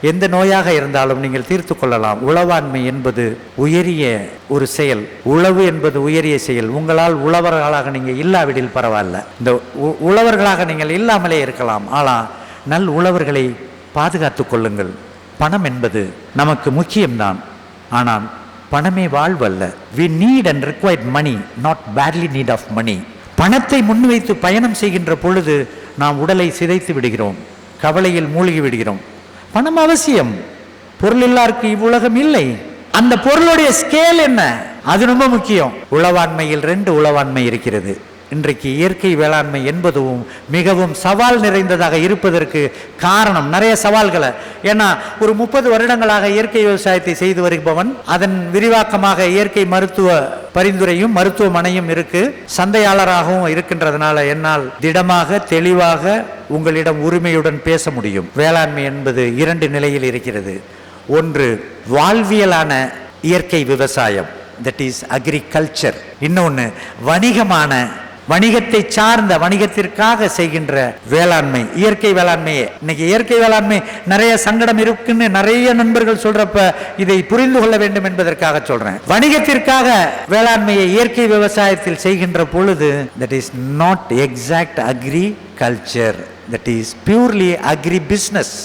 எந்த நோயாக இருந்தாலும் நீங்கள் தீர்த்து கொள்ளலாம். உளவாண்மை என்பது உயரிய ஒரு செயல். உழவு என்பது உயரிய செயல். உங்களால் உழவர்களாக நீங்கள் இல்லாவிடில் பரவாயில்ல. இந்த உ- உழவர்களாக நீங்கள் இல்லாமலே இருக்கலாம். ஆனால் நல் உழவர்களை பாதுகாத்து கொள்ளுங்கள். பணம் என்பது நமக்கு முக்கியம்தான். ஆனால் பணமே வாழ்வல்ல. We need and required money not badly need of money பணத்தை முன்வைத்து பயணம் செய்கின்ற பொழுது நாம் உடலை சிதைத்து விடுகிறோம். கவலையில் மூழ்கி விடுகிறோம். பணம் அவசியம். பொருள் இல்லாருக்கு இவ்வுலகம் இல்லை. அந்த பொருளுடைய ஸ்கேல் என்ன? அது ரொம்ப முக்கியம். உளவாண்மையில் ரெண்டு உளவாண்மை இருக்கிறது. இன்றைக்கு இயற்கை வேளாண்மை என்பதும் மிகவும் சவால் நிறைந்ததாக இருப்பதற்கு காரணம். நிறைய சவால்களை. ஏன்னா ஒரு முப்பது வருடங்களாக இயற்கை விவசாயத்தை செய்து வருபவன் அதன் விரிவாக்கமாக இயற்கை மருத்துவ பரிந்துரையும் மருத்துவமனையும் இருக்கு. சந்தையாளராகவும் இருக்கின்றதுனால என்னால் திடமாக தெளிவாக உங்களிடம் உரிமையுடன் பேச முடியும். வேளாண்மை என்பது இரண்டு நிலையில் இருக்கிறது. ஒன்று வாழ்வியலான இயற்கை விவசாயம். தட் இஸ் அக்ரிகல்ச்சர் இன்னொன்று வணிகமான வணிகத்தை சார்ந்த வணிகத்திற்காக செய்கின்ற வேளாண்மை இயற்கை வேளாண்மையே. இன்னைக்கு இயற்கை வேளாண்மை நிறைய சங்கடம் இருக்குன்னு நிறைய நண்பர்கள் சொல்றப்ப இதை புரிந்து கொள்ள வேண்டும் என்பதற்காக சொல்றேன். வணிகத்திற்காக வேளாண்மையை இயற்கை விவசாயத்தில் செய்கின்ற பொழுது that is not exact agriculture that is purely agribusiness